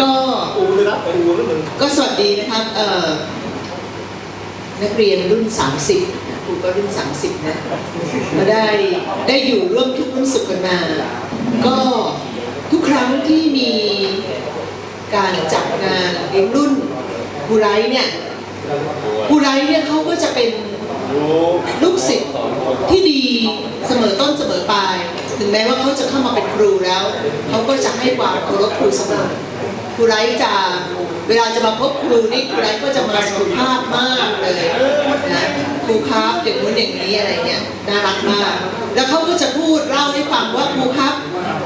ก็ปูเลยนะปูแล้วมึงก็สวัสดีนะครับเอ่อนักเรียนรุ่น 30นะครูก็รุ่น 30 นะมาได้ได้อยู่ร่วมทุกข์ร่วมสุขกันมา ก็ทุกครั้งที่มีการจัดงานเลี้ยงรุ่นครูไรเนี่ยครูไรเนี่ยเขาก็จะเป็นลูกศิษย์ที่ดีเสมอต้นเสมอปลาย ถึงแม้ว่าเขาจะเข้ามาเป็นครูแล้ว เขาก็จะให้ความเคารพครูเสมอ ครูไร้จะเวลาจะมาพบครูนี่ครูไร้ก็จะมาสุภาพมากเลยนะครูครับอย่างนู้นอย่างนี้อะไรเนี่ยน่ารักมาก แล้วเขาก็จะพูดเล่าให้ฟังว่าครูครับ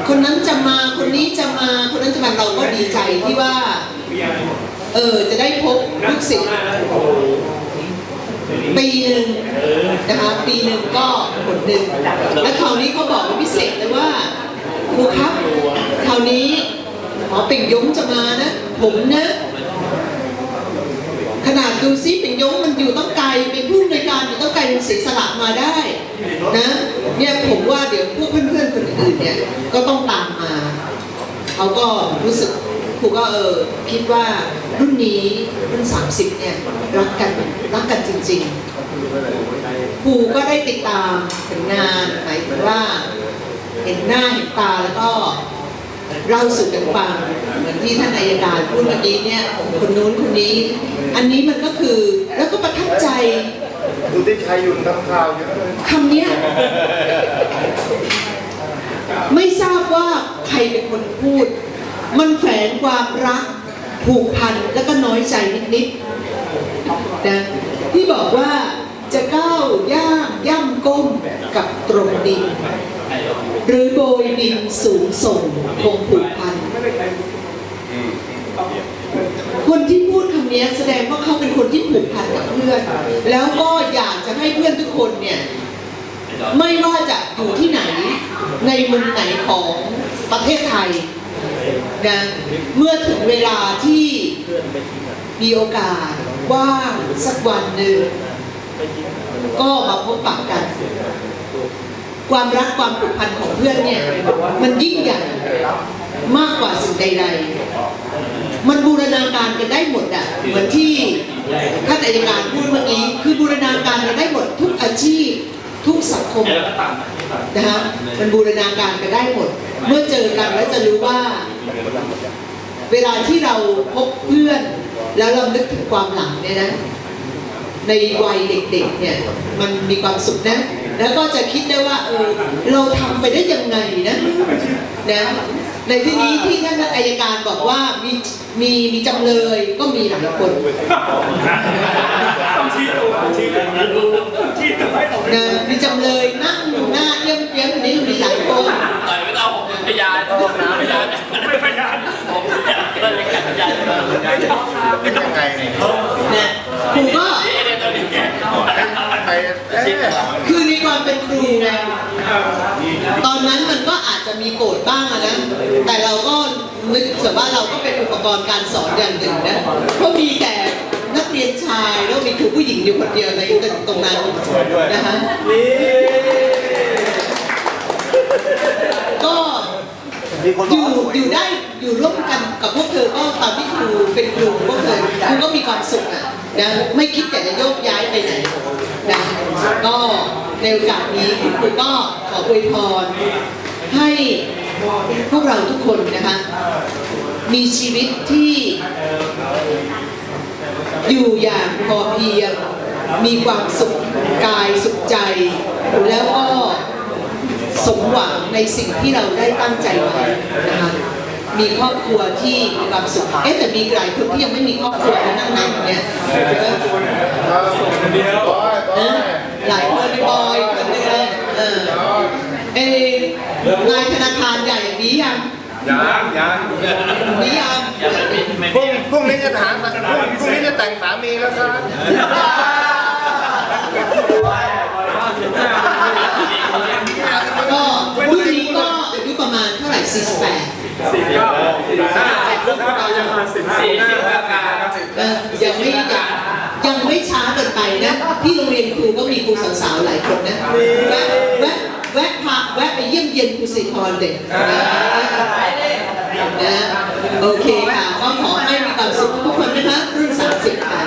คนนั้นจะมาคนนี้จะมา คนนั้นจะมาเราก็ดีใจที่ว่า เออจะได้พบลูกศิษย์ปีหนึ่งนะคะปีหนึ่งก็ผลหนึ่งแล้วคราวนี้เขาบอกเป็นพิเศษเลยว่าครูครับคราวนี้ หมอปิ่งยงจะมานะ ผมนะ ขนาดดูซิปิ่งยงมันอยู่ต้องไกลเป็นผู้อำนการอยู่ต้องไกลเป็นเสียสละมาได้นะเนี่ยผมว่าเดี๋ยวพวกเพื่อนๆคนอื่นเนี่ยก็ต้องตามมาเขาก็รู้สึกครูก็เออคิดว่ารุ่นนี้รุ่น 30 เนี่ยรักกันรักกันจริงๆครูก็ได้ติดตามผลงานหมายถึงว่าเห็นหน้าเห็นตาแล้วก็ เล่าสู่กันฟังเหมือนที่ท่านอายการพูดเมื่อกี้เนี่ยคนนู้นคนนี้ อันนี้มันก็คือแล้วก็ประทับใจดูที่ชัยอยู่ทำข่าวอยู่นะคำเนี้ยไม่ทราบว่าใครเป็นคนพูด มันแฝงความรักผูกพันแล้วก็น้อยใจนิดๆนะที่บอกว่าจะก้าวย่างย่ำก้มกับตรงดิน หรือโบยบินสูงส่งคงผูกพันคนที่พูดคำนี้แสดงว่าเขาเป็นคนที่ผูกพันกับเพื่อน แล้วก็อยากจะให้เพื่อนทุกคนเนี่ย ไม่ว่าจะอยู่ที่ไหน ในมุมไหนของประเทศไทยนะเมื่อถึงเวลาที่มีโอกาสว่างสักวันหนึ่งก็มาพบปะกัน ความรักความผูกพันของเพื่อนเนี่ยมันยิ่งใหญ่มากกว่าสิ่งใดๆ มันบูรณาการกันได้หมดอะเหมือนที่ท่านอัยการพูดเมื่อกี้คือบูรณาการกันได้หมดทุกอาชีพทุกสังคมนะฮะมันบูรณาการกันได้หมด เมื่อเจอกันแล้วจะรู้ว่า เวลาที่เราพบเพื่อน แล้วเรานึกถึงความหลังเนี่ยนะ ในวัยเด็กๆเนี่ยมันมีความสุขนะ แล้วก็จะคิดได้ว่าเออเราทำไปได้ยังไงนะนะในที่นี้ที่ท่านอายการบอกว่ามีมีมีจำเลยก็มีหลายคนต้องชี้ตัวชี้ตัวชี้ตัวให้ออกนะมีจำเลยนั่งอยู่หน้าเยี่ยมเยี่ยมนี้มีหลายคนต่อยไม่ต้องผมเป็นพยานผมนะพยานไม่พยานผมก็เลยกัดพยานมาเป็นยังไงเนี่ยนะครูก็นี่เนี่ยตอนนี้แกไปเอ๊ะคือในความเป็นครูไงตอนนั้นมันก็อาจจะมีโกรธบ้างอะนะ แต่เราก็นึกแต่ว่าเราก็เป็นอุปกรณ์การสอนอย่างหนึ่งนะเพราะมีแต่นักเรียนชายแล้วมีครูผู้หญิงอยู่คนเดียวในตรงนั้นนะคะนี่ก็มีคนอบยู่อกสวยอยู่ได้อยู่ร่วมกันกับพวกเธอก็ตอนที่ครูเป็นครูพวกเธอครูก็มีความสุขอะนะไม่คิดอยากจะโยกย้ายไปไหนนะก็ ในโอกาสนี้คุณครูก็ขออวยพรให้พวกเราทุกคนนะคะ มีชีวิตที่อยู่อย่างพอเพียงมีความสุขกายสุขใจ แล้วก็สมหวังในสิ่งที่เราได้ตั้งใจไว้นะคะมีครอบครัวที่มีความสุข เอ๊ะแต่มีหลายคนที่ยังไม่มีครอบครัวนั่งๆเนี่ยเดียวบอยหลายคนบอยคนนึงเลยเออเอะ นายธนาคารใหญ่มียังยังยังมียังพรุ่งพรุ่งนี้จะถามพรุ่งพรุ่งนี้จะแต่งสามีแล้วครับก็รุ่นนี้ก็อายุประมาณเท่าไหร่48สี่เก้าสี่ห้าสิบลูกค้ายังมาสิบห้าสี่สิบกว่าเออยังไม่ยัง ยังไม่ช้าเกินไปนะ ที่โรงเรียนครูก็มีครูสาวๆหลายคนนะแวะแวะแวะพาแวะไปเยี่ยมเยียนครูสิทธรเด็กนะโอเคค่ะก็ขอให้มีความสุขทุกคนนะคะรุ่นสามสิบค่ะ